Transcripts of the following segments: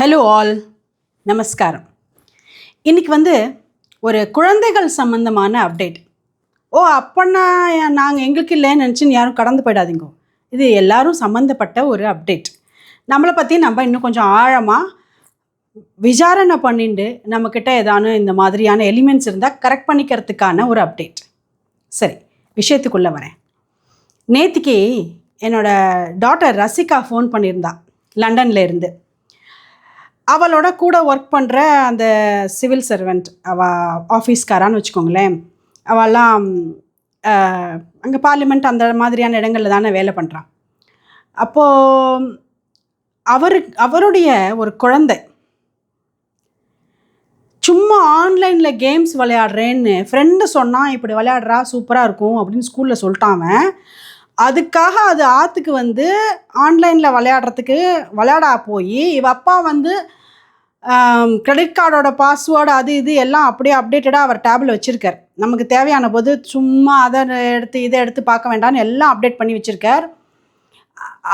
Hello all நமஸ்காரம். இன்னைக்கு வந்து ஒரு குழந்தைகள் சம்மந்தமான அப்டேட் ஓ அப்பன்னா நாங்கள் எங்களுக்கு இல்லைன்னு நினச்சின்னு யாரும் கடந்து போயிடாதீங்க. இது எல்லாரும் சம்மந்தப்பட்ட ஒரு அப்டேட் நம்மளை பற்றி நம்ம இன்னும் கொஞ்சம் ஆழமாக விசாரணை பண்ணிட்டு நம்மக்கிட்ட ஏதானும் இந்த மாதிரியான எலிமெண்ட்ஸ் இருந்தால் கரெக்ட் பண்ணிக்கிறதுக்கான ஒரு அப்டேட் சரி விஷயத்துக்குள்ளே வரேன். நேத்திக்கு என்னோடய டாட்டர் ரசிகா ஃபோன் பண்ணியிருந்தா லண்டன்லேருந்து இருந்து. அவளோட கூட ஒர்க் பண்ணுற அந்த சிவில் சர்வெண்ட் அவள் ஆஃபீஸ்காரான்னு வச்சுக்கோங்களேன். அவெல்லாம் அங்கே பார்லிமெண்ட் அந்த மாதிரியான இடங்களில் தானே வேலை பண்ணுறான் அப்போது அவரு அவருடைய ஒரு குழந்தை. சும்மா ஆன்லைனில் கேம்ஸ் விளையாடுறேன்னு ஃப்ரெண்டு சொன்னான் இப்படி விளையாடுறா சூப்பராக இருக்கும் அப்படின்னு ஸ்கூலில் சொல்லிட்டான் அவன். அதுக்காக அது ஆற்றுக்கு வந்து ஆன்லைனில் விளையாடுறதுக்கு விளையாடா போய் இவ அப்பா வந்து கிரெடிட் கார்டோட பாஸ்வேர்டு அது இது எல்லாம் அப்படியே அப்டேட்டடாக அவர் டேபில் வச்சுருக்கார். நமக்கு தேவையான போது சும்மா அதை எடுத்து இதை எடுத்து பார்க்க வேண்டாம்னு எல்லாம் அப்டேட் பண்ணி வச்சுருக்கார்.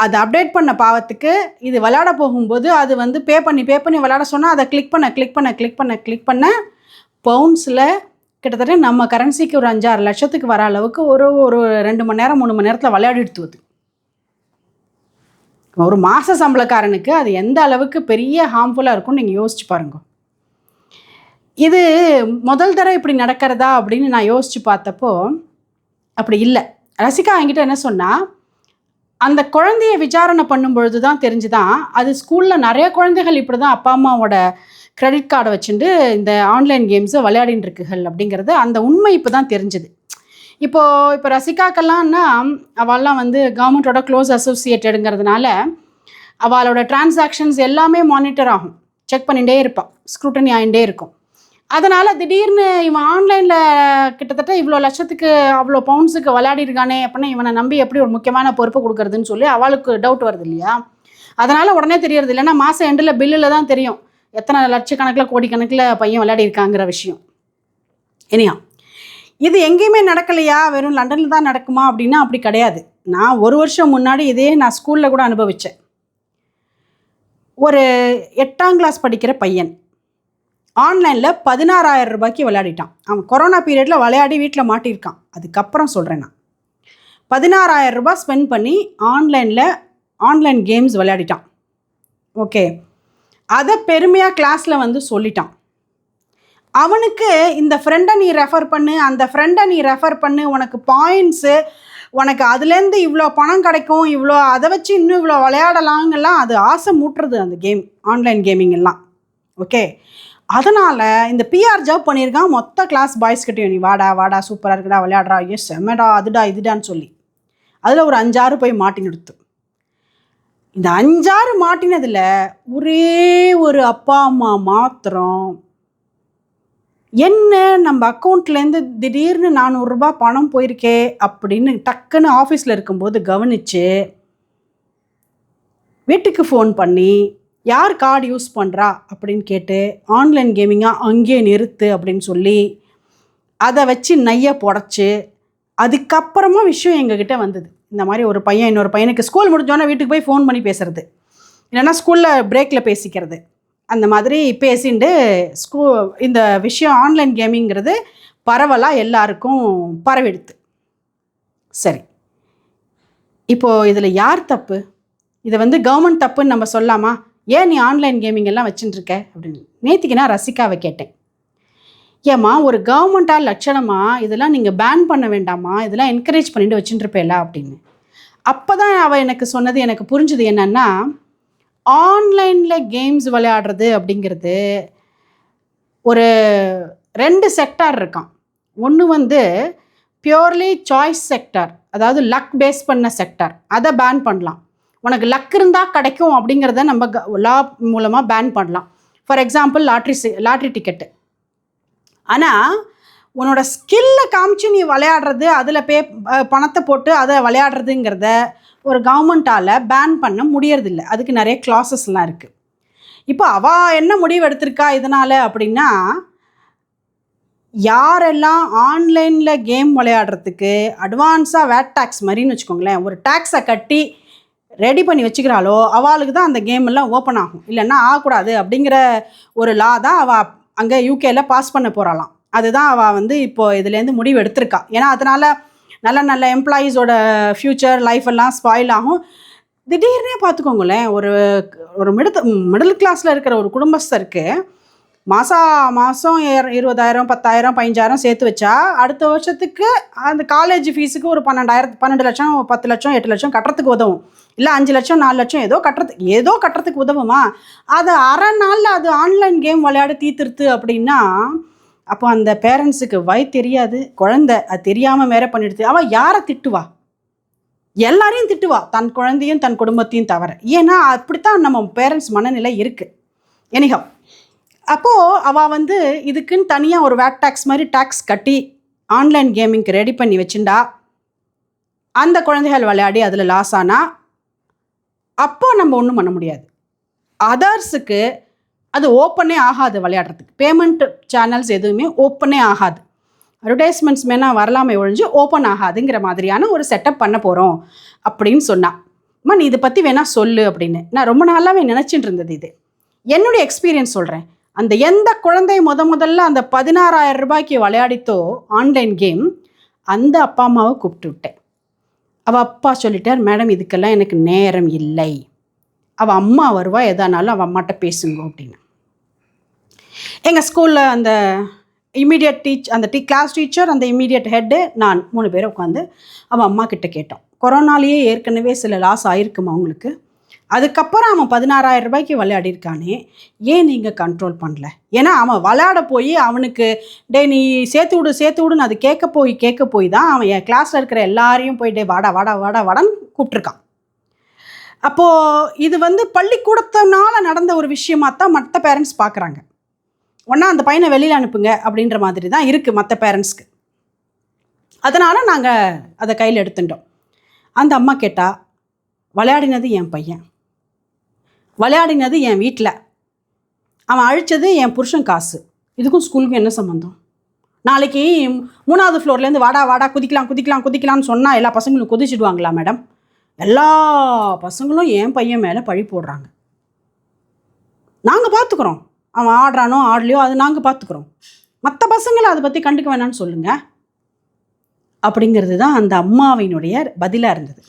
அதை அப்டேட் பண்ண பாவத்துக்கு இது விளையாட போகும்போது அது வந்து பே பண்ணி பே பண்ணி விளையாட சொன்னால் அதை கிளிக் பண்ண கிளிக் பண்ண கிளிக் பண்ண கிளிக் பண்ண பவுன்ஸில் கிட்டத்தட்ட நம்ம கரன்சிக்கு ஒரு அஞ்சாறு லட்சத்துக்கு வர அளவுக்கு ஒரு ஒரு ரெண்டு மணி நேரம் மூணு மணி நேரத்தில் விளையாடி வருது ஒரு மாத சம்பளக்காரனுக்கு அது எந்த அளவுக்கு பெரிய ஹார்ம்ஃபுல்லாக இருக்கும்னு நீங்கள் யோசிச்சு பாருங்க. இது முதல் தடவை இப்படி நடக்கிறதா அப்படின்னு நான் யோசித்து பார்த்தப்போ அப்படி இல்லை. ரசிகா என்கிட்ட என்ன சொன்னால் அந்த குழந்தைய விசாரணை பண்ணும் பொழுது தான் தெரிஞ்சுதான் அது ஸ்கூலில் நிறைய குழந்தைகள் இப்படி தான் அப்பா அம்மாவோட கிரெடிட் கார்டை வச்சுட்டு இந்த ஆன்லைன் கேம்ஸை விளையாடின்னு இருக்குகள் அப்படிங்கிறது அந்த உண்மை இப்போ தான் தெரிஞ்சுது. இப்போது இப்போ ரசிகாக்கெல்லாம்னா அவள்லாம் வந்து கவர்மெண்ட்டோட க்ளோஸ் அசோசியேட்டடுங்கிறதுனால அவளோட டிரான்சாக்ஷன்ஸ் எல்லாமே மானிட்டர் ஆகும். செக் பண்ணிகிட்டே இருப்பாள் ஸ்க்ரூட்டனி ஆகிட்டே இருக்கும். அதனால் திடீர்னு இவன் ஆன்லைனில் கிட்டத்தட்ட இவ்வளோ லட்சத்துக்கு அவ்வளோ பவுண்ட்ஸுக்கு விளையாடிருக்கானே அப்படின்னா இவனை நம்பி எப்படி ஒரு முக்கியமான பொறுப்பு கொடுக்குறதுன்னு சொல்லி அவளுக்கு டவுட் வருது இல்லையா? அதனால் உடனே தெரியறது இல்லைன்னா மாதம் எண்டில் பில்லில் தான் தெரியும். எத்தனை லட்சக்கணக்கில் கோடிக்கணக்கில் பையன் விளையாடிருக்காங்கிற விஷயம். இனியா இது எங்கேயுமே நடக்கலையா? வெறும் லண்டனில் தான் நடக்குமா? அப்படின்னா அப்படி கிடையாது. நான் ஒரு வருஷம் முன்னாடி இதே நான் ஸ்கூலில் கூட அனுபவித்தேன் ஒரு எட்டாம் கிளாஸ் படிக்கிற பையன். ஆன்லைனில் பதினாறாயிரம் ரூபாய்க்கு விளையாடிட்டான். அவன் கொரோனா பீரியடில் விளையாடி வீட்டில் மாட்டியிருக்கான். அதுக்கப்புறம் சொல்கிறேன் நான். பதினாறாயிரம் ரூபாய் ஸ்பெண்ட் பண்ணி ஆன்லைனில் ஆன்லைன் கேம்ஸ் விளையாடிட்டான். ஓகே அதை பெருமையாக கிளாஸில் வந்து சொல்லிட்டான். அவனுக்கு இந்த ஃப்ரெண்டை நீ ரெஃபர் பண்ணு அந்த ஃப்ரெண்டை நீ ரெஃபர் பண்ணு உனக்கு பாயிண்ட்ஸு உனக்கு அதுலேருந்து இவ்வளோ பணம் கிடைக்கும் இவ்வளோ அதை வச்சு இன்னும் இவ்வளோ விளையாடலாங்கெல்லாம் அது ஆசை மூட்டுறது அந்த கேம் ஆன்லைன் கேமிங் எல்லாம். ஓகே அதனால் இந்த பிஆர் ஜாப் பண்ணியிருக்கான் மொத்த கிளாஸ் பாய்ஸ்கிட்டையும் நீ வாடா வாடா சூப்பராக இருக்குடா விளையாடுறா ஐயோ செம்மடா அதுடா இதுடான்னு சொல்லி. அதில் ஒரு அஞ்சாறு போய் மாட்டி நிறுத்து இந்த அஞ்சாறு மாட்டினதில் ஒரே ஒரு அப்பா அம்மா மாத்திரம் என்ன நம்ம அக்கௌண்ட்லேருந்து திடீர்னு நானூறுரூபா பணம் போயிருக்கே அப்படின்னு டக்குன்னு ஆஃபீஸில் இருக்கும்போது கவனித்து வீட்டுக்கு ஃபோன் பண்ணி யார் கார்டு யூஸ் பண்ணுறா அப்படின்னு கேட்டு ஆன்லைன் கேமிங்காக அங்கேயே நிறுத்து அப்படின்னு சொல்லி அதை வச்சு நைய புடச்சி அதுக்கப்புறமா விஷயம் எங்ககிட்ட வந்தது. இந்த மாதிரி ஒரு பையன் இன்னொரு பையனுக்கு ஸ்கூல் முடிஞ்சோன்னே வீட்டுக்கு போய் ஃபோன் பண்ணி பேசுறது. இல்லைன்னா ஸ்கூலில் பிரேக்கில் பேசிக்கிறது. அந்த மாதிரி பேசிண்டு ஸ்கூ இந்த விஷயம் ஆன்லைன் கேமிங்கிறது பரவலாக எல்லாருக்கும் பரவிடுது சரி. இப்போது இதில் யார் தப்பு? இதை வந்து கவர்மெண்ட் தப்புன்னு நம்ம சொல்லாமா? ஏன் நீ ஆன்லைன் கேமிங் எல்லாம் வச்சுட்டுருக்க அப்படின்னு. நேற்றுக்கு நான் ரசிகாவை கேட்டேன். ஏம்மா ஒரு கவர்மெண்ட்டாக லட்சணமாக இதெல்லாம் நீங்கள் பேன் பண்ண வேண்டாமா? இதெல்லாம் என்கரேஜ் பண்ணிட்டு வச்சுட்டுருப்பேல அப்படின்னு. அப்போ தான் அவள் எனக்கு சொன்னது எனக்கு புரிஞ்சுது என்னென்னா ஆன்லைனில் கேம்ஸ் விளையாடுறது அப்படிங்கிறது ஒரு ரெண்டு செக்டார் இருக்கான் ஒன்று வந்து பியோர்லி சாய்ஸ் செக்டார் அதாவது லக் பேஸ் பண்ண செக்டார் அதை பேன் பண்ணலாம். உனக்கு லக் இருந்தால் கிடைக்கும் அப்படிங்கிறத நம்ம லா மூலமாக பேன் பண்ணலாம். For example lottery lottery ticket ஆனால் உன்னோட ஸ்கில்லை காமிச்சு நீ விளையாடுறது அதில் பே பணத்தை போட்டு அதை விளையாடுறதுங்கிறத ஒரு கவர்மெண்ட்டால் பேன் பண்ண முடியறதில்ல. அதுக்கு நிறைய கிளாஸஸ்லாம் இருக்குது இப்போ அவள் என்ன முடிவு எடுத்திருக்கா இதனால் அப்படின்னா யாரெல்லாம் ஆன்லைனில் கேம் விளையாடுறதுக்கு அட்வான்ஸாக வேட் டேக்ஸ் மாதிரின்னு வச்சுக்கோங்களேன் ஒரு டேக்ஸை கட்டி ரெடி பண்ணி வச்சுக்கிறாளோ அவளுக்கு தான் அந்த கேம் எல்லாம் ஓப்பன் ஆகும். இல்லைன்னா ஆகக்கூடாது அப்படிங்கிற ஒரு லா தான் அவள் அங்கே யூகேல பாஸ் பண்ண போகிறாளாம் அதுதான் அவள் வந்து இப்போ இதுலேருந்து முடிவு எடுத்திருக்கா. ஏன்னா அதனால் நல்ல நல்ல எம்ப்ளாயீஸோட ஃப்யூச்சர் லைஃப் எல்லாம் ஸ்பாயில் ஆகும். திடீர்னே பார்த்துக்கோங்களேன் ஒரு ஒரு மிடில் மிடில் கிளாஸில் இருக்கிற ஒரு குடும்பஸ்தருக்கு மாதம் மாதம் இருபதாயிரம் பத்தாயிரம் பதினஞ்சாயிரம் சேர்த்து வச்சா அடுத்த வருஷத்துக்கு அந்த காலேஜ் ஃபீஸுக்கு ஒரு பன்னெண்டாயிரம் பன்னெண்டு லட்சம் பத்து லட்சம் எட்டு லட்சம் கட்டுறதுக்கு உதவும். இல்லை அஞ்சு லட்சம் நாலு லட்சம் ஏதோ கட்டுறதுக்கு ஏதோ கட்டுறதுக்கு உதவுமா? அது அரை நாளில் அது ஆன்லைன் கேம் விளையாட தீர்த்துருத்து அப்படின்னா அப்போ அந்த பேரண்ட்ஸுக்கு வய தெரியாது குழந்தை அது தெரியாமல் வேற பண்ணிடுது அவள் யாரை திட்டுவா? எல்லாரையும் திட்டுவா தன் குழந்தையும் தன் குடும்பத்தையும் தவிர. ஏன்னா அப்படித்தான் நம்ம பேரண்ட்ஸ் மனநிலை இருக்குது எனிகம் அப்போது அவள் வந்து இதுக்குன்னு தனியாக ஒரு வேட் டேக்ஸ் மாதிரி டேக்ஸ் கட்டி ஆன்லைன் கேமிங்க்கு ரெடி பண்ணி வச்சுண்டா. அந்த குழந்தைகள் விளையாடி அதில் லாஸ் ஆனால் அப்போ நம்ம ஒன்றும் பண்ண முடியாது. அதர்ஸுக்கு அது ஓப்பனே ஆகாது விளையாடுறதுக்கு. பேமெண்ட் சேனல்ஸ் எதுவுமே ஓப்பனே ஆகாது. அட்வர்டைஸ்மெண்ட்ஸ் மேனா வரலாமே ஒழிஞ்சு ஓப்பன் ஆகாதுங்கிற மாதிரியான ஒரு செட்டப் பண்ண போகிறோம் அப்படின்னு சொன்னான் அம்மா நீ இதை பற்றி வேணால் சொல்லு அப்படின்னு. நான் ரொம்ப நாளாகவே நினச்சிட்டு இருந்தது இது. என்னுடைய எக்ஸ்பீரியன்ஸ் சொல்கிறேன் அந்த எந்த குழந்தை முத முதல்ல அந்த பதினாறாயிரம் ரூபாய்க்கு விளையாடித்தோ ஆன்லைன் கேம் அந்த அப்பா அம்மாவை கூப்பிட்டு விட்டேன். அவள் அப்பா சொல்லிட்டார் மேடம் இதுக்கெல்லாம் எனக்கு நேரம் இல்லை. அவள் அம்மா வருவா எதானாலும் அவள் அம்மாட்ட பேசுங்க அப்படின்னு. எங்கள் ஸ்கூலில் அந்த இமீடியட் டீச் அந்த டீ கிளாஸ் டீச்சர் அந்த இமீடியட் ஹெட்டு நான் மூணு பேரும் உட்காந்து அவன் அம்மா கிட்ட கேட்டோம். கொரோனாலேயே ஏற்கனவே சில லாஸ் ஆகிருக்குமா அவங்களுக்கு அதுக்கப்புறம் அவன் பதினாறாயிரம் ரூபாய்க்கு விளையாடிருக்கானே ஏன் நீங்கள் கண்ட்ரோல் பண்ணல? ஏன்னா அவன் விளையாட போய் அவனுக்கு டே நீ சேர்த்து விடு சேர்த்து விடுன்னு அது கேட்க போய் கேட்க போய் தான் அவன் என் கிளாஸில் இருக்கிற எல்லாரையும் போய் டே வாடா வாடா வாடா வாடான்னு கூப்பிட்ருக்கான் அப்போது இது வந்து பள்ளிக்கூடத்தினால நடந்த ஒரு விஷயமாக தான் மற்ற பேரண்ட்ஸ் பார்க்குறாங்க ஒன்றா அந்த பையனை வெளியில் அனுப்புங்க அப்படின்ற மாதிரி தான் இருக்குது மற்ற பேரண்ட்ஸ்க்கு அதனால் நாங்கள் அதை கையில் எடுத்துட்டோம். அந்த அம்மா கேட்டால் விளையாடினது என் பையன். விளையாடினது என் வீட்டில் அவன் அழிச்சது என் புருஷன் காசு. இதுக்கும் ஸ்கூலுக்கும் என்ன சம்மந்தம் நாளைக்கு மூணாவது ஃப்ளோர்லேருந்து வாடா வாடா குதிக்கலாம் குதிக்கலாம் குதிக்கலாம்னு சொன்னால் எல்லா பசங்களும் குதிச்சிடுவாங்களா மேடம்? எல்லா பசங்களும் என் பையன் மேலே பழி போடுறாங்க. நாங்கள் பார்த்துக்குறோம் அவன் ஆடுறானோ ஆடலையோ அது நாங்கள் பார்த்துக்குறோம் மற்ற பசங்களை அதை பற்றி கண்டுக்க வேணாம்னு சொல்லுங்கள் அப்படிங்கிறது தான் அந்த அம்மாவினுடைய பதிலாக இருந்தது.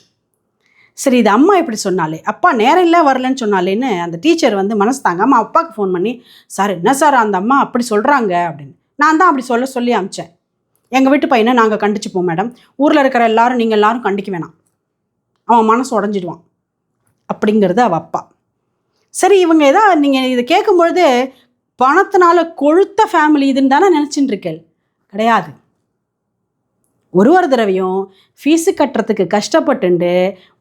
சரி இது அம்மா இப்படி சொன்னாலே? அப்பா நேரம் இல்லை வரலன்னு சொன்னாலேன்னு அந்த டீச்சர் வந்து மனசு தாங்காமல் அப்பாவுக்கு ஃபோன் பண்ணி சார் என்ன சார் அந்த அம்மா அப்படி சொல்கிறாங்க அப்படின்னு. நான் தான் அப்படி சொல்ல சொல்லி அமிச்சேன். எங்கள் வீட்டு பையனை நாங்கள் கண்டிச்சுப்போம் மேடம். ஊரில் இருக்கிற எல்லாரும் நீங்கள் எல்லாரும் கண்டிக்க வேணாம். அவன் மனசு உடஞ்சிடுவான். அப்படிங்கிறது அவள் அப்பா. சரி இவங்க ஏதோ நீங்கள் இதை கேட்கும்பொழுது பணத்தினால கொழுத்த ஃபேமிலி இதுன்னு தானே நினச்சின்னு இருக்கேள். கிடையாது. ஒரு ஒரு தடவையும் ஃபீஸு கட்டுறதுக்கு கஷ்டப்பட்டுண்டு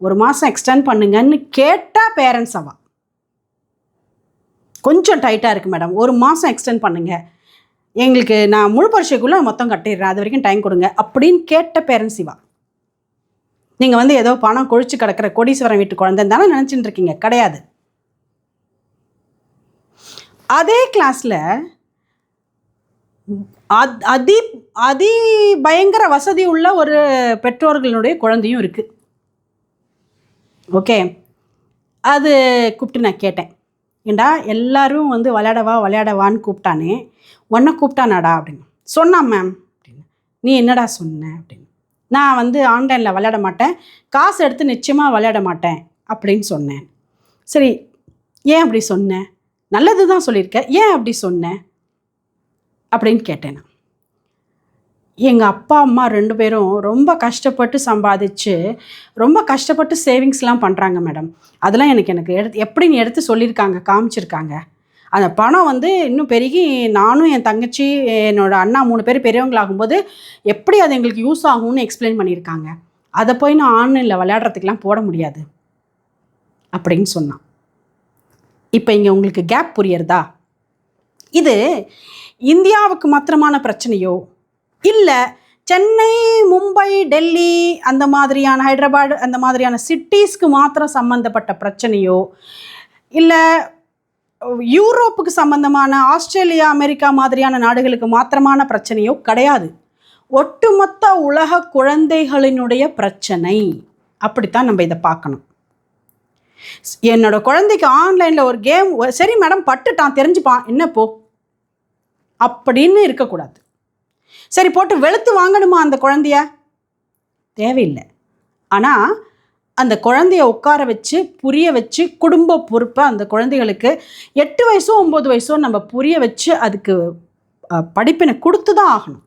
ஒரு மாதம் எக்ஸ்டெண்ட் பண்ணுங்கன்னு கேட்டால் பேரண்ட்ஸ் அவன் கொஞ்சம் டைட்டாக இருக்குது மேடம் ஒரு மாதம் எக்ஸ்டெண்ட் பண்ணுங்கள் எங்களுக்கு நான் முழு பரிசைக்குள்ளே மொத்தம் கட்டிடுறேன். அது வரைக்கும் டைம் கொடுங்க அப்படின்னு கேட்ட பேரண்ட்ஸ் இவா. நீங்கள் வந்து ஏதோ பணம் கொழிச்சு கிடக்கிற கோடீஸ்வரன் வீட்டு குழந்தைன்னு தானே நினச்சிட்டு இருக்கீங்க. கிடையாது. அதே கிளாஸில் அத் அதி அதி பயங்கர வசதி உள்ள ஒரு பெற்றோர்களுடைய குழந்தையும் இருக்குது ஓகே அது கூப்பிட்டு நான் கேட்டேன். ஏண்டா எல்லாரும் வந்து விளையாடவா விளையாடவான்னு கூப்பிட்டானே. உன்னை கூப்பிட்டானாடா அப்படின்னு. சொன்னான் மேம் அப்படின்னு. நீ என்னடா சொன்ன அப்படின்னு. நான் வந்து ஆன்லைனில் விளையாட மாட்டேன். காசு எடுத்து நிச்சயமாக விளையாட மாட்டேன் அப்படின்னு சொன்னேன். சரி ஏன் அப்படி சொன்னேன் நல்லது தான் சொல்லியிருக்க. ஏன் அப்படி சொன்னேன் அப்படின்னு கேட்டேன் நான். எங்கள் அப்பா அம்மா ரெண்டு பேரும் ரொம்ப கஷ்டப்பட்டு சம்பாதிச்சு ரொம்ப கஷ்டப்பட்டு சேவிங்ஸ்லாம் பண்ணுறாங்க மேடம். அதெல்லாம் எனக்கு எனக்கு எடுத்து எப்படின்னு எடுத்து சொல்லியிருக்காங்க காமிச்சிருக்காங்க? அந்த பணம் வந்து இன்னும் பெருகி நானும் என் தங்கச்சி என்னோடய அண்ணா மூணு பேர் பெரியவங்களாகும்போது எப்படி அது எங்களுக்கு யூஸ் ஆகும்னு எக்ஸ்பிளைன் பண்ணியிருக்காங்க. அதை போய் நான் ஆன்லைனில் விளையாடுறதுக்கெலாம் போட முடியாது. அப்படின்னு சொன்னான். இப்போ இங்கே உங்களுக்கு கேப் புரியறதா? இது இந்தியாவுக்கு மாத்திரமான பிரச்சனையோ? இல்லை சென்னை மும்பை டெல்லி அந்த மாதிரியான ஹைதராபாடு அந்த மாதிரியான சிட்டிஸ்க்கு மாத்திரம் சம்மந்தப்பட்ட பிரச்சனையோ? இல்லை யூரோப்புக்கு சம்பந்தமான ஆஸ்திரேலியா அமெரிக்கா மாதிரியான நாடுகளுக்கு மாத்திரமான பிரச்சனையோ? கிடையாது. ஒட்டுமொத்த உலக குழந்தைகளினுடைய பிரச்சனை. அப்படித்தான் நம்ம இதை பார்க்கணும். என்னோட குழந்தைக்கு ஆன்லைனில் ஒரு கேம் சரி மேடம் பட்டுட்டான் தெரிஞ்சுப்பான் என்ன போ? அப்படின்னு இருக்கக்கூடாது. சரி போட்டு வெளுத்து வாங்கணுமா அந்த குழந்தைய? தேவையில்லை. ஆனால் அந்த குழந்தைய உட்கார வச்சு புரிய வச்சு குடும்ப பொறுப்பை அந்த குழந்தைகளுக்கு எட்டு வயசோ ஒம்பது வயசோ நம்ம புரிய வச்சு அதுக்கு படிப்பினை கொடுத்து தான் ஆகணும்.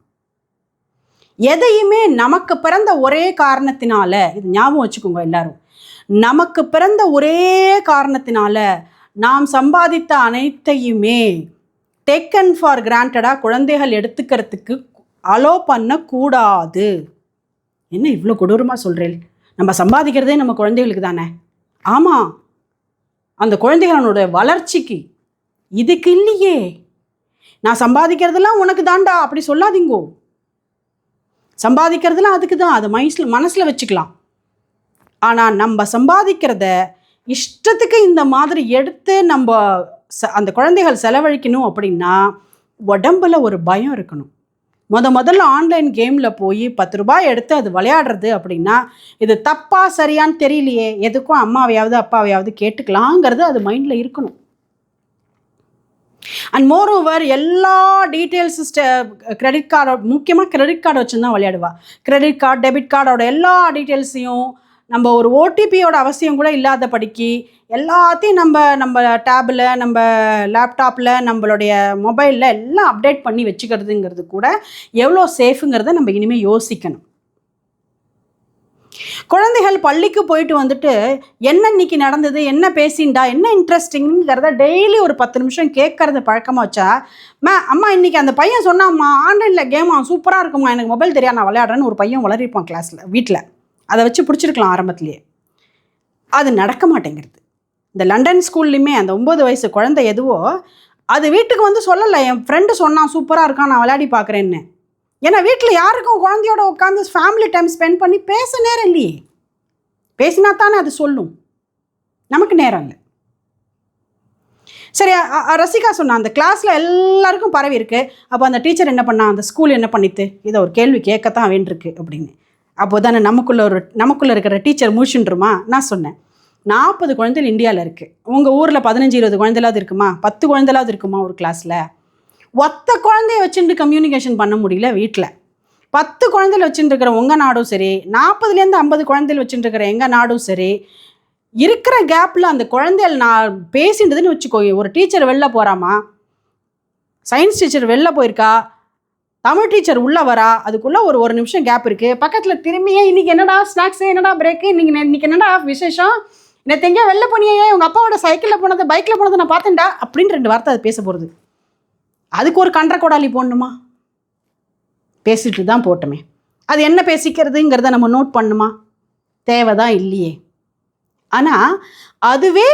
எதையுமே நமக்கு பிறந்த ஒரே காரணத்தினால இது ஞாபகம் வச்சுக்கோங்க எல்லாரும் நமக்கு பிறந்த ஒரே காரணத்தினால நாம் சம்பாதித்த அனைத்தையுமே டேக்கன் ஃபார் கிராண்டடாக குழந்தைகள் எடுத்துக்கிறதுக்கு அலோ பண்ணக்கூடாது. என்ன இவ்வளோ கொடூரமாக சொல்கிறேன் நம்ம சம்பாதிக்கிறதே நம்ம குழந்தைகளுக்கு தானே? ஆமாம் அந்த குழந்தைகளோட வளர்ச்சிக்கு இதுக்கு இல்லையே. நான் சம்பாதிக்கிறதெல்லாம் உனக்கு தாண்டா அப்படி சொல்லாதீங்கோ. சம்பாதிக்கிறதுலாம் அதுக்கு தான் அது மைஸில் மனசில் வச்சுக்கலாம். ஆனால் நம்ம சம்பாதிக்கிறத இஷ்டத்துக்கு இந்த மாதிரி எடுத்து நம்ம ச அந்த குழந்தைகள் செலவழிக்கணும் அப்படின்னா உடம்புல ஒரு பயம் இருக்கணும். முத முதல்ல ஆன்லைன் கேமில் போய் பத்து ரூபாய் எடுத்து அது விளையாடுறது அப்படின்னா இது தப்பா சரியான்னு தெரியலையே எதுக்கும் அம்மாவையாவது அப்பாவையாவது கேட்டுக்கலாங்கிறது அது மைண்டில் இருக்கணும். அண்ட் மோர் ஓவர் எல்லா டீட்டெயில்ஸ் கிரெடிட் கார்டோட முக்கியமாக கிரெடிட் கார்டு வச்சுருந்தா விளையாடுவா. கிரெடிட் கார்டு டெபிட் கார்டோட எல்லா டீட்டெயில்ஸையும் நம்ம ஒரு ஓடிபியோட அவசியம் கூட இல்லாத படிக்கி எல்லாத்தையும் நம்ம நம்ம டேபில் நம்ம லேப்டாப்பில் நம்மளுடைய மொபைலில் எல்லாம் அப்டேட் பண்ணி வச்சுக்கிறதுங்கிறது கூட எவ்வளோ சேஃபுங்கிறத நம்ம இனிமேல் யோசிக்கணும். குழந்தைகள் பள்ளிக்கு போயிட்டு வந்துட்டு என்ன இன்னைக்கு நடந்தது என்ன பேசிண்டா என்ன இன்ட்ரெஸ்டிங்கிறத டெய்லி ஒரு பத்து நிமிஷம் கேட்கறத பழக்கமாக வச்சா மே அம்மா இன்னைக்கு அந்த பையன் சொன்னாம்மா ஆன்லைனில் கேம் சூப்பராக இருக்குமா எனக்கு மொபைல் தெரியாது நான் விளையாடுறேன்னு ஒரு பையன் வளரிப்பான் கிளாஸில் வீட்டில் அதை வச்சு பிடிச்சிருக்கலாம் ஆரம்பத்துலேயே. அது நடக்க மாட்டேங்கிறது. இந்த லண்டன் ஸ்கூல்லையுமே அந்த ஒம்பது வயசு குழந்தை எதுவோ அது வீட்டுக்கு வந்து சொல்லலை என் ஃப்ரெண்டு சொன்னான் சூப்பராக இருக்கான் நான் விளையாடி பார்க்குறேன்னு. ஏன்னா வீட்டில் யாருக்கும் குழந்தையோட உட்காந்து ஃபேமிலி டைம் ஸ்பெண்ட் பண்ணி பேச நேரம் இல்லையே. பேசினா தானே அது சொல்லும். நமக்கு நேரம் இல்லை. சரி ரசிகா சொன்னா அந்த கிளாஸில் எல்லாருக்கும் பரவி இருக்கு. அப்போ அந்த டீச்சர் என்ன பண்ணா அந்த ஸ்கூல் என்ன பண்ணித்து? இதை ஒரு கேள்வி கேட்கத்தான் வேண்டியிருக்கு அப்படின்னு. அப்போ தானே நமக்குள்ள ஒரு நமக்குள்ளே இருக்கிற டீச்சர் மூழ்கின்றுமா நான் சொன்னேன். நாற்பது குழந்தைகள் இந்தியாவில் இருக்குது உங்கள் ஊரில் பதினஞ்சு இருபது குழந்தைலாவது இருக்குமா? பத்து குழந்தைலாவது இருக்குமா ஒரு கிளாஸில் ஒத்த குழந்தைய வச்சுட்டு கம்யூனிகேஷன் பண்ண முடியல வீட்டில் பத்து குழந்தைகள் வச்சுட்டு இருக்கிற உங்கள் நாடும் சரி நாற்பதுலேருந்து ஐம்பது குழந்தைகள் வச்சுட்டு இருக்கிற எங்கள் நாடும் சரி இருக்கிற கேப்பில் அந்த குழந்தைகள் நான் பேசின்றதுன்னு வச்சுக்கோ ஒரு டீச்சர் வெளில போகிறாமா சயின்ஸ் டீச்சர் வெளில போயிருக்கா? தமிழ் டீச்சர் உள்ளே வரா அதுக்குள்ளே ஒரு ஒரு நிமிஷம் கேப் இருக்குது பக்கத்தில் திரும்பியே இன்றைக்கி என்னடா ஸ்நாக்ஸு என்னடா பிரேக்கு இன்றைக்கி இன்றைக்கி என்னடா விசேஷம்? நேற்று எங்கேயோ வெளில போனியே உங்கள் அப்பாவோட சைக்கிளில் போனது பைக்கில் போனதை நான் பார்த்தேன்டா அப்படின்னு ரெண்டு வார்த்தை அது பேச போகிறது அதுக்கு ஒரு கன்ற கொடாலி போடணுமா? பேசிட்டு தான் போட்டோமே. அது என்ன பேசிக்கிறதுங்கிறத நம்ம நோட் பண்ணுமா? தேவைதான் இல்லையே. ஆனால் அதுவே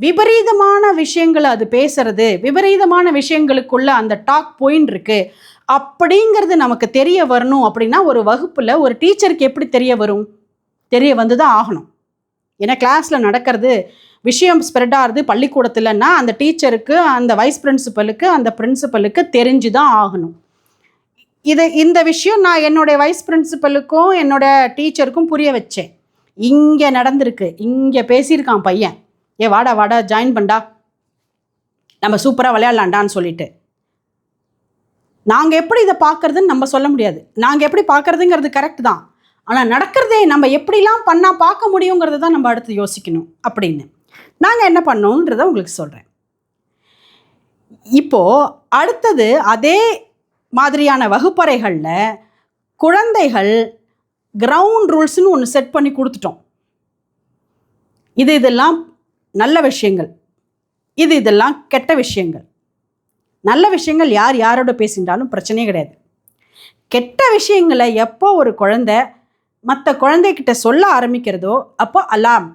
விபரீதமான விஷயங்களை அது பேசுறது விபரீதமான விஷயங்களுக்குள்ள அந்த டாக் போயின்னு இருக்குது அப்படிங்கிறது நமக்கு தெரிய வரணும் அப்படின்னா ஒரு வகுப்பில் ஒரு டீச்சருக்கு எப்படி தெரிய வரும்? தெரிய வந்து தான் ஆகணும். ஏன்னா கிளாஸில் நடக்கிறது விஷயம் ஸ்ப்ரெட் ஆகுது பள்ளிக்கூடத்தில்னா அந்த டீச்சருக்கு அந்த வைஸ் பிரின்சிபலுக்கு அந்த பிரின்சிபலுக்கு தெரிஞ்சு தான் ஆகணும். இது இந்த விஷயம் நான் என்னுடைய வைஸ் பிரின்சிபலுக்கும் என்னோட டீச்சருக்கும் புரிய வச்சேன். இங்கே நடந்திருக்கு. இங்கே பேசியிருக்கான் பையன். ஏ வாடா வாடா ஜாயின் பண்ணா நம்ம சூப்பராக விளையாடலாண்டான்னு சொல்லிட்டு. நாங்கள் எப்படி இதை பார்க்குறதுன்னு நம்ம சொல்ல முடியாது. நாங்கள் எப்படி பார்க்கறதுங்கிறது கரெக்ட் தான். ஆனால் நடக்கிறதே நம்ம எப்படிலாம் பண்ணால் பார்க்க முடியுங்கிறத தான் நம்ம அடுத்து யோசிக்கணும் அப்படின்னு. நாங்கள் என்ன பண்ணோன்றதை உங்களுக்கு சொல்கிறேன் இப்போது அடுத்தது அதே மாதிரியான வகுப்பறைகளில் குழந்தைகள் கிரவுண்ட் ரூல்ஸ்னு ஒன்று செட் பண்ணி கொடுத்துட்டோம். இது இதெல்லாம் நல்ல விஷயங்கள். இது இதெல்லாம் கெட்ட விஷயங்கள். நல்ல விஷயங்கள் யார் யாரோட பேசின்றாலும் பிரச்சனையே கிடையாது. கெட்ட விஷயங்களை எப்போ ஒரு குழந்தை மற்ற குழந்தைகிட்ட சொல்ல ஆரம்பிக்கிறதோ அப்போ அலாம்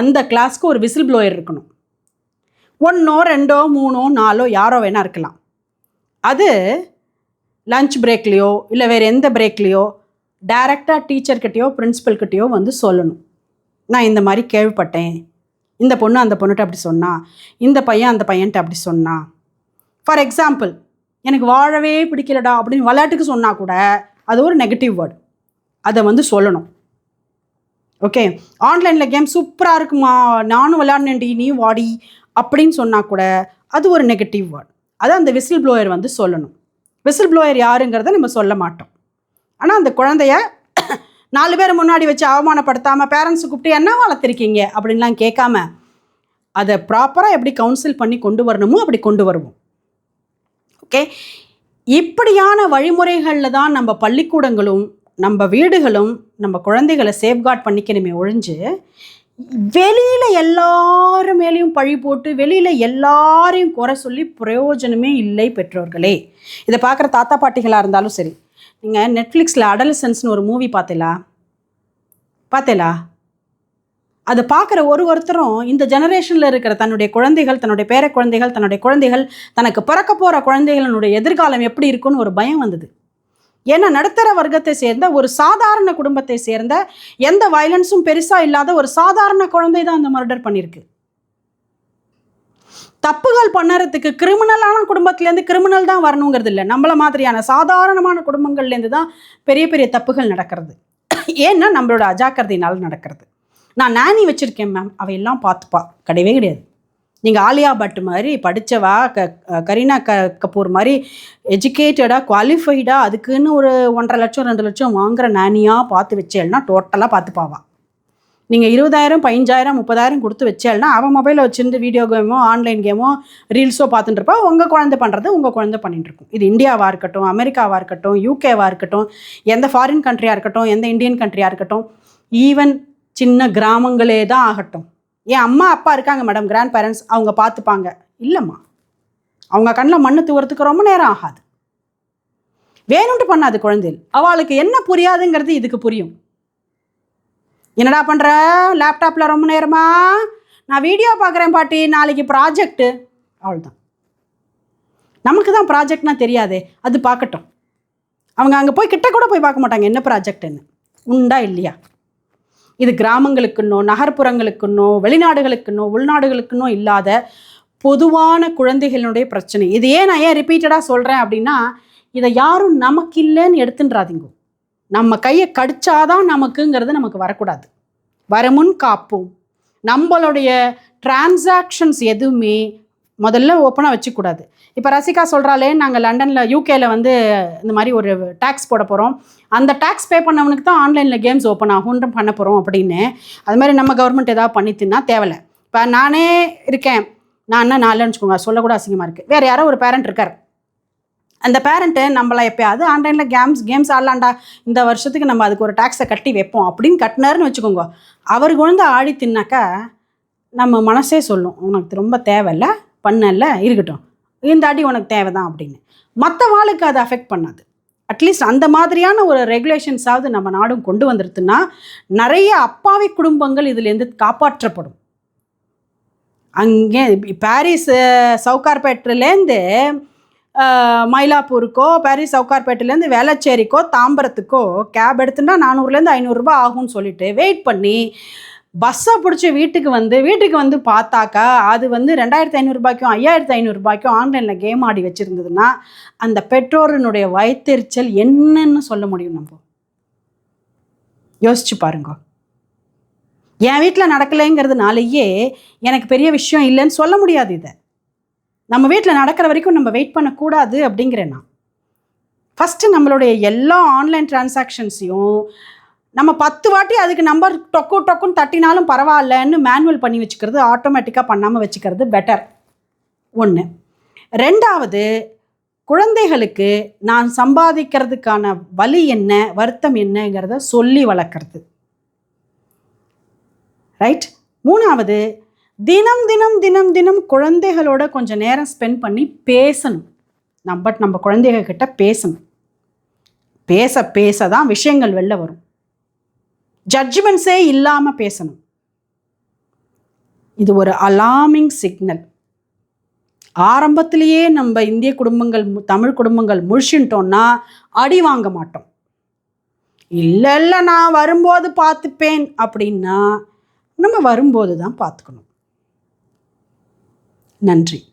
அந்த கிளாஸ்க்கு ஒரு விசில் ப்ளோயர் இருக்கணும். ஒன்றோ ரெண்டோ மூணோ நாலோ யாரோ வேணா இருக்கலாம். அது லஞ்ச் பிரேக்லேயோ இல்லை வேறு எந்த பிரேக்லேயோ டைரெக்டாக டீச்சர்கிட்டயோ பிரின்ஸிபல்கிட்டயோ வந்து சொல்லணும். நான் இந்த மாதிரி கேள்விப்பட்டேன். இந்த பொண்ணு அந்த பொண்ணுகிட்ட அப்படி சொன்னா இந்த பையன் அந்த பையன்ட்ட அப்படி சொன்னா ஃபார் எக்ஸாம்பிள் எனக்கு வாழவே பிடிக்கலடா அப்படின்னு விளையாட்டுக்கு சொன்னால் கூட அது ஒரு நெகட்டிவ் வேர்டு அதை வந்து சொல்லணும். ஓகே ஆன்லைனில் கேம் சூப்பராக இருக்குமா? நானும் விளையாடினேன்டி நீ வாடி அப்படின்னு சொன்னால் கூட அது ஒரு நெகட்டிவ் வேர்டு அதை அந்த விசில் ப்ளோயர் வந்து சொல்லணும். விசில் ப்ளோயர் யாருங்கிறத நம்ம சொல்ல மாட்டோம். ஆனால் அந்த குழந்தைய நாலு பேர் முன்னாடி வச்சு அவமானப்படுத்தாமல் பேரண்ட்ஸு கூப்பிட்டு என்ன வளர்த்துருக்கீங்க? அப்படின்லாம் கேட்காம அதை ப்ராப்பராக எப்படி கவுன்சில் பண்ணி கொண்டு வரணுமோ அப்படி கொண்டு வருவோம். ஓகே? இப்படியான வழிமுறைகளில் தான் நம்ம பள்ளிக்கூடங்களும் நம்ம வீடுகளும் நம்ம குழந்தைகளை சேஃப்கார்ட் பண்ணிக்கணுமே ஒழிஞ்சு வெளியில் எல்லாரும் மேலேயும் பழி போட்டு வெளியில் எல்லாரையும் குறை சொல்லி பிரயோஜனமே இல்லை பெற்றோர்களே. இதை பார்க்குற தாத்தா பாட்டிகளாக இருந்தாலும் சரி. நீங்கள் நெட்ஃப்ளிக்ஸில் அடலசன்ஸ்னு ஒரு மூவி பார்த்தீங்களா பார்த்தேலா? அதை பார்க்குற ஒரு ஒருத்தரும் இந்த ஜெனரேஷனில் இருக்கிற தன்னுடைய குழந்தைகள் தன்னுடைய பேர குழந்தைகள் தன்னுடைய குழந்தைகள் தனக்கு பிறக்க போகிற குழந்தைகளினுடைய எதிர்காலம் எப்படி இருக்குன்னு ஒரு பயம் வந்தது. ஏன்னா நடுத்தர வர்க்கத்தை சேர்ந்த ஒரு சாதாரண குடும்பத்தை சேர்ந்த எந்த வயலன்ஸும் பெருசாக இல்லாத ஒரு சாதாரண குழந்தை தான் அந்த மர்டர் பண்ணியிருக்கு தப்புகள் பண்ணுறதுக்கு கிரிமினலான குடும்பத்துலேருந்து கிரிமினல் தான் வரணுங்கிறது இல்லை. நம்மளை மாதிரியான சாதாரணமான குடும்பங்கள்லேருந்து தான் பெரிய பெரிய தப்புகள் நடக்கிறது. ஏன்னா நம்மளோட அஜாக்கிரதையினால் நடக்கிறது. நான் நானி வச்சுருக்கேன் மேம் அவையெல்லாம் பார்த்துப்பா. கிடையவே கிடையாது. நீங்கள் ஆலியா பட் மாதிரி படித்தவா க கரீனா க கபூர் மாதிரி எஜுகேட்டடாக குவாலிஃபைடாக அதுக்குன்னு ஒரு ஒன்றரை லட்சம் ரெண்டு லட்சம் வாங்குற நானியாக பார்த்து வச்சேன்னா டோட்டலாக பார்த்துப்பாவா நீங்கள் இருபதாயிரம் பதினஞ்சாயிரம் முப்பதாயிரம் கொடுத்து வச்சேல்னா அவன் மொபைலில் வச்சுருந்து வீடியோ கேமோ ஆன்லைன் கேமோ ரீல்ஸோ பார்த்துட்டுருப்பா உங்கள் குழந்தை பண்ணுறது உங்கள் குழந்தை பண்ணிட்டுருக்கும் இது இந்தியாவாக இருக்கட்டும் அமெரிக்காவாக இருக்கட்டும் யூகேவாக இருக்கட்டும் எந்த ஃபாரின் கண்ட்ரியாக இருக்கட்டும் எந்த இந்தியன் கண்ட்ரியாக இருக்கட்டும் ஈவன் சின்ன கிராமங்களே தான் ஆகட்டும். என் அம்மா அப்பா இருக்காங்க மேடம் கிராண்ட் பேரண்ட்ஸ் அவங்க பார்த்துப்பாங்க. இல்லைம்மா. அவங்க கண்ணில் மண்ணு தூவறதுக்கு ரொம்ப நேரம் ஆகாது. வேணும்ட்டு பண்ணாது குழந்தைகள். அவளுக்கு என்ன புரியாதுங்கிறது இதுக்கு புரியும். என்னடா பண்ணுற லேப்டாப்பில் ரொம்ப நேரமா? நான் வீடியோ பார்க்குறேன் பாட்டி. நாளைக்கு ப்ராஜெக்ட்டு அவள்தான் நமக்கு தான் ப்ராஜெக்ட்னா தெரியாதே. அது பார்க்கட்டும். அவங்க அங்கே போய் கிட்ட கூட போய் பார்க்க மாட்டாங்க. என்ன ப்ராஜெக்ட்டுன்னு உண்டா இல்லையா? இது கிராமங்களுக்குன்னோ நகர்ப்புறங்களுக்குன்னோ வெளிநாடுகளுக்குன்னோ உள்நாடுகளுக்குன்னோ இல்லாத பொதுவான குழந்தைகளுடைய பிரச்சனை. இது ஏன் நான் ஏன் ரிப்பீட்டடாக சொல்கிறேன் அப்படின்னா இதை யாரும் நமக்கு இல்லைன்னு எடுத்துன்றாதீங்க. நம்ம கையை கடிச்சாதான் நமக்குங்கிறது நமக்கு வரக்கூடாது. வரமுன் காப்போம். நம்மளுடைய டிரான்சாக்ஷன்ஸ் எதுவுமே முதல்ல ஓப்பனாக வச்சுக்கூடாது. இப்போ ரசிகா சொல்கிறாலே நாங்கள் லண்டனில் யூகேல வந்து இந்த மாதிரி ஒரு டேக்ஸ் போட போகிறோம் அந்த டேக்ஸ் பே பண்ணவனுக்கு தான் ஆன்லைனில் கேம்ஸ் ஓப்பன் ஆகும்ன்ற பண்ண போகிறோம் அப்படின்னு. அது மாதிரி நம்ம கவர்மெண்ட் ஏதாவது பண்ணித்துன்னா தேவையில்ல. இப்போ நானே இருக்கேன். நான் என்ன நான் இல்லைன்னு வச்சுக்கோங்க சொல்லக்கூட அசிங்கமாக இருக்குது வேறு யாரோ ஒரு பேரண்ட் இருக்கார். அந்த பேரண்ட்டு நம்மளை எப்பயாவது ஆன்லைனில் கேம்ஸ் கேம்ஸ் ஆடலாண்டா இந்த வருஷத்துக்கு நம்ம அதுக்கு ஒரு டேக்ஸை கட்டி வைப்போம் அப்படின்னு கட்டினாருன்னு வச்சுக்கோங்க. அவர் கொண்டு ஆடி தின்னாக்கா நம்ம மனசே சொல்லும் உனக்கு ரொம்ப தேவையில்ல பண்ணல இருக்கட்டும். இந்த அடி உனக்கு தேவை தான் அப்படின்னு. மற்ற வாளுக்கு அது அஃபெக்ட் பண்ணாது. அட்லீஸ்ட் அந்த மாதிரியான ஒரு ரெகுலேஷன்ஸாவது நம்ம நாடும் கொண்டு வந்துருதுன்னா நிறைய அப்பாவி குடும்பங்கள் இதுலேருந்து காப்பாற்றப்படும். அங்கே பாரிஸ் சவுகார்பேட்டிலேருந்து மயிலாப்பூருக்கோ பாரிஸ் சவுகார்பேட்டிலேருந்து வேளச்சேரிக்கோ தாம்பரத்துக்கோ கேப் எடுத்துனா நானூறுலேருந்து ஐநூறுரூபா ஆகும்னு சொல்லிட்டு வெயிட் பண்ணி பஸ்ஸை பிடிச்சி வீட்டுக்கு வந்து வீட்டுக்கு வந்து பார்த்தாக்கா அது வந்து ரெண்டாயிரத்தி ஐநூறுரூபாய்க்கும் ஐயாயிரத்தி ஐநூறுரூபாய்க்கும் ஆன்லைனில் கேம் ஆடி வச்சுருந்ததுன்னா அந்த பெற்றோரினுடைய வயத்தெரிச்சல் என்னன்னு சொல்ல முடியும் நம்ம. யோசிச்சு பாருங்க. என் வீட்டில் நடக்கலைங்கிறதுனாலேயே எனக்கு பெரிய விஷயம் இல்லைன்னு சொல்ல முடியாது இதை. நம்ம வீட்டில் நடக்கிற வரைக்கும் நம்ம வெயிட் பண்ணக்கூடாது அப்படிங்கிறேன் நான். ஃபஸ்ட்டு நம்மளுடைய எல்லா ஆன்லைன் டிரான்சாக்ஷன்ஸையும் நம்ம பத்து வாட்டி அதுக்கு நம்பர் டொக்கு டொக்குன்னு தட்டினாலும் பரவாயில்லன்னு மேனுவல் பண்ணி வச்சுக்கிறது ஆட்டோமேட்டிக்காக பண்ணாமல் வச்சுக்கிறது பெட்டர் ஒன்று ரெண்டாவது குழந்தைகளுக்கு நான் சம்பாதிக்கிறதுக்கான வழி என்ன வருத்தம் என்னங்கிறத சொல்லி வளர்க்குறது. ரைட் மூணாவது தினம் தினம் தினம் தினம் குழந்தைகளோட கொஞ்சம் நேரம் ஸ்பெண்ட் பண்ணி பேசணும். நம்ம பட் நம்ம குழந்தைகள்கிட்ட பேசணும். பேச பேச தான் விஷயங்கள் வெளில வரும். ஜட்ஜ்மெண்ட்ஸே இல்லாமல் பேசணும். இது ஒரு அலாமிங் சிக்னல் ஆரம்பத்திலேயே நம்ம இந்திய குடும்பங்கள் மு- தமிழ் குடும்பங்கள் முழிச்சுட்டோம்னா அடி வாங்க மாட்டோம். இல்லை இல்லை நான் வரும்போது பார்த்துப்பேன் அப்படின்னா நம்ம வரும்போது தான் பார்த்துக்கணும். நன்றி.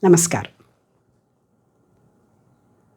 நமஸ்காரம்.